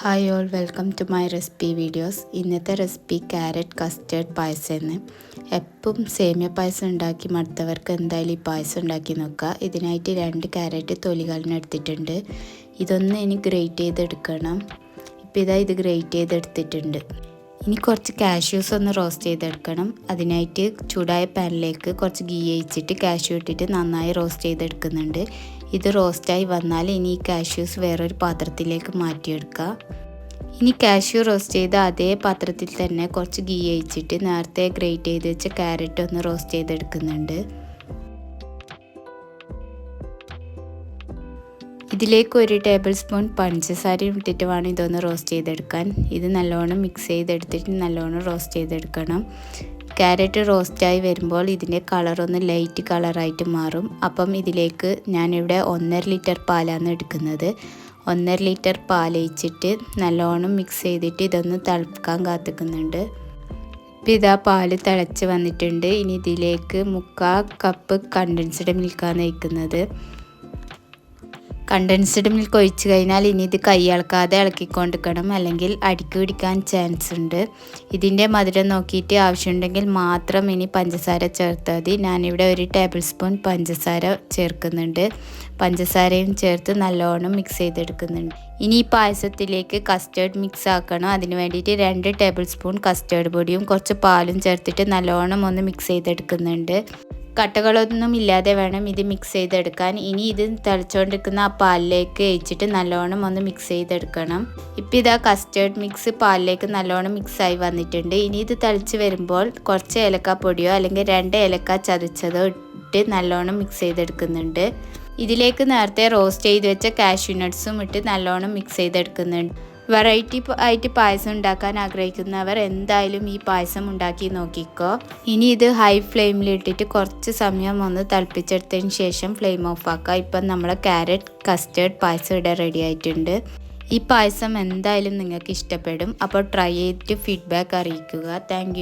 Hi all welcome to my recipe videos ഇന്നത്തെ recipe carrot custard പായസമെന്ന് എപ്പം സേമിയ പായസം ഉണ്ടാക്കി മടുത്തവർക്ക് എന്തായാലും ഈ പായസം ഉണ്ടാക്കി നോക്കുക. ഇതിനായിട്ട് രണ്ട് ക്യാരറ്റ് തൊലികളിന് എടുത്തിട്ടുണ്ട്. ഇതൊന്ന് ഇനി ഗ്രേറ്റ് ചെയ്തെടുക്കണം. ഇപ്പോൾ ഇതാ ഇത് ഗ്രേറ്റ് ചെയ്തെടുത്തിട്ടുണ്ട്. ഇനി കുറച്ച് കാഷ്യൂസ് ഒന്ന് റോസ്റ്റ് ചെയ്തെടുക്കണം. അതിനായിട്ട് ചൂടായ പാനിലേക്ക് കുറച്ച് ഗീ അയച്ചിട്ട് കാഷ്യൂ ഇട്ടിട്ട് നന്നായി റോസ്റ്റ് ചെയ്തെടുക്കുന്നുണ്ട്. ഇത് റോസ്റ്റായി വന്നാൽ ഇനി ഈ കാഷ്യൂസ് വേറൊരു പാത്രത്തിലേക്ക് മാറ്റിയെടുക്കുക. ഇനി കാഷ്യൂ റോസ്റ്റ് ചെയ്ത അതേ പാത്രത്തിൽ തന്നെ കുറച്ച് ഗീ അയച്ചിട്ട് നേരത്തെ ഗ്രേറ്റ് ചെയ്ത് വെച്ച ക്യാരറ്റ് ഒന്ന് റോസ്റ്റ് ചെയ്തെടുക്കുന്നുണ്ട്. ഇതിലേക്ക് ഒരു ടേബിൾ സ്പൂൺ പഞ്ചസാരയും ഇട്ടിട്ട് വേണം ഇതൊന്ന് റോസ്റ്റ് ചെയ്തെടുക്കാൻ. ഇത് നല്ലോണം മിക്സ് ചെയ്തെടുത്തിട്ട് നല്ലോണം റോസ്റ്റ് ചെയ്തെടുക്കണം. ക്യാരറ്റ് റോസ്റ്റായി വരുമ്പോൾ ഇതിന്റെ കളറൊന്ന് ലൈറ്റ് കളറായിട്ട് മാറും. അപ്പം ഇതിലേക്ക് ഞാനിവിടെ ഒന്നര ലിറ്റർ പാലാണ് എടുക്കുന്നത്. ഒന്നര ലിറ്റർ പാലയിച്ചിട്ട് നല്ലോണം മിക്സ് ചെയ്തിട്ട് ഇതൊന്ന് തിളക്കാൻ കാത്തിക്കുന്നുണ്ട്. ഇപ്പം ഇതാ പാൽ തിളച്ച് വന്നിട്ടുണ്ട്. ഇനി ഇതിലേക്ക് മുക്കാൽ കപ്പ് കണ്ടൻസ്ഡ് മിൽക്കാണ് ഒഴിക്കുന്നത്. കണ്ടൻസ്ഡ് മിൽക്ക് ഒഴിച്ച് കഴിഞ്ഞാൽ ഇനി ഇത് കൈ ഇളക്കാതെ ഇളക്കിക്കൊണ്ടിരിക്കണം. അല്ലെങ്കിൽ അടിക്ക് പിടിക്കാൻ ചാൻസ് ഉണ്ട്. ഇതിന്റെ മധുരം നോക്കിയിട്ട് ആവശ്യമുണ്ടെങ്കിൽ മാത്രം ഇനി പഞ്ചസാര ചേർത്താൽ മതി. ഞാനിവിടെ ഒരു ടേബിൾ സ്പൂൺ പഞ്ചസാര ചേർക്കുന്നുണ്ട്. പഞ്ചസാരയും ചേർത്ത് നല്ലോണം മിക്സ് ചെയ്തെടുക്കുന്നുണ്ട്. ഇനി ഈ പായസത്തിലേക്ക് കസ്റ്റേർഡ് മിക്സ് ആക്കണം. അതിന് വേണ്ടിയിട്ട് രണ്ട് ടേബിൾ സ്പൂൺ കസ്റ്റേർഡ് പൊടിയും കുറച്ച് പാലും ചേർത്തിട്ട് നല്ലോണം ഒന്ന് മിക്സ് ചെയ്തെടുക്കുന്നുണ്ട്. കട്ടകളൊന്നും ഇല്ലാതെ വേണം ഇത് മിക്സ് ചെയ്തെടുക്കാൻ. ഇനി ഇത് തിളച്ചുകൊണ്ടിരിക്കുന്ന ആ പാലിലേക്ക് ഒഴിച്ചിട്ട് നല്ലോണം ഒന്ന് മിക്സ് ചെയ്തെടുക്കണം. ഇപ്പം ഇതാ കസ്റ്റേർഡ് മിക്സ് പാലിലേക്ക് നല്ലോണം മിക്സായി വന്നിട്ടുണ്ട്. ഇനി ഇത് തിളച്ച് വരുമ്പോൾ കുറച്ച് ഏലക്കാപ്പൊടിയോ അല്ലെങ്കിൽ രണ്ട് ഏലക്ക ചതച്ചതോ ഇട്ട് നല്ലോണം മിക്സ് ചെയ്തെടുക്കുന്നുണ്ട്. ഇതിലേക്ക് നേരത്തെ റോസ്റ്റ് ചെയ്ത് വെച്ച കാഷ്യൂ നട്ട്സും ഇട്ട് നല്ലോണം മിക്സ് ചെയ്തെടുക്കുന്നുണ്ട്. വെറൈറ്റി ആയിട്ട് പായസം ഉണ്ടാക്കാൻ ആഗ്രഹിക്കുന്നവർ എന്തായാലും ഈ പായസം ഉണ്ടാക്കി നോക്കിക്കോ. ഇനി ഇത് ഹൈ ഫ്ലെയിമിലിട്ടിട്ട് കുറച്ച് സമയം ഒന്ന് തിളപ്പിച്ചെടുത്തതിന് ശേഷം ഫ്ലെയിം ഓഫ് ആക്കുക. ഇപ്പം നമ്മളെ ക്യാരറ്റ് കസ്റ്റേർഡ് പായസം ഇവിടെ റെഡി ആയിട്ടുണ്ട്. ഈ പായസം എന്തായാലും നിങ്ങൾക്ക് ഇഷ്ടപ്പെടും. അപ്പോൾ ട്രൈ ചെയ്തിട്ട് ഫീഡ്ബാക്ക് അറിയിക്കുക. താങ്ക്